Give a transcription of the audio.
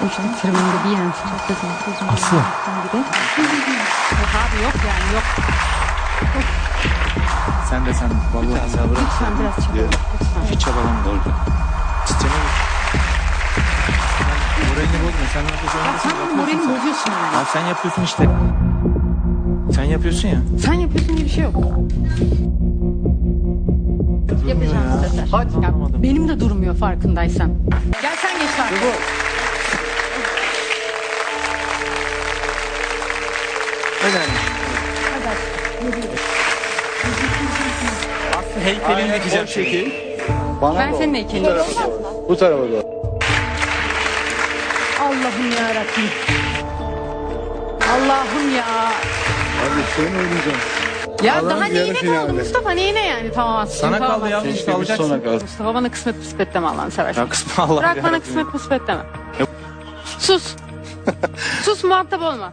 Tırmında bir yansın. Aslı. Gibi. Yok abi yok yani yok. Sen de sen. Vallahi sen bırak. Lütfen biraz çabuk. Hiç çabalama doğru. Çiçeğine bak. Sen Moralini bozma. Sen ne yapıyorsun? Ya sen benim moralimi bozuyorsun yani. Ya sen yapıyorsun işte. Sen yapıyorsun ya. Sen yapıyorsun diye bir şey yok. Yapacağım ya. sefer. Hadi. Ya benim de durmuyor farkındaysan. Gel sen geç lan. Neden? Aslı heykelini dikeceğim. şekil. Bana Ben doğru. senin heykelini. Bu tarafa doğru. Allah'ım ya Rabbim. Allah'ım ya. Hadi sen oynayacaksın. Ya Allah'ım daha yarı neyine kaldı finalde. Mustafa neyine yani tamam aslında. Sana tamam, kaldı aslında. işte Keşke biz alacaksın. sona kalsın. Mustafa bana kısmet kısmet deme Allah'ını seversen. Ya kısmı Allah Bırak bana yarabbim. kısmet kısmet deme. Sus. Sus muhatap olma.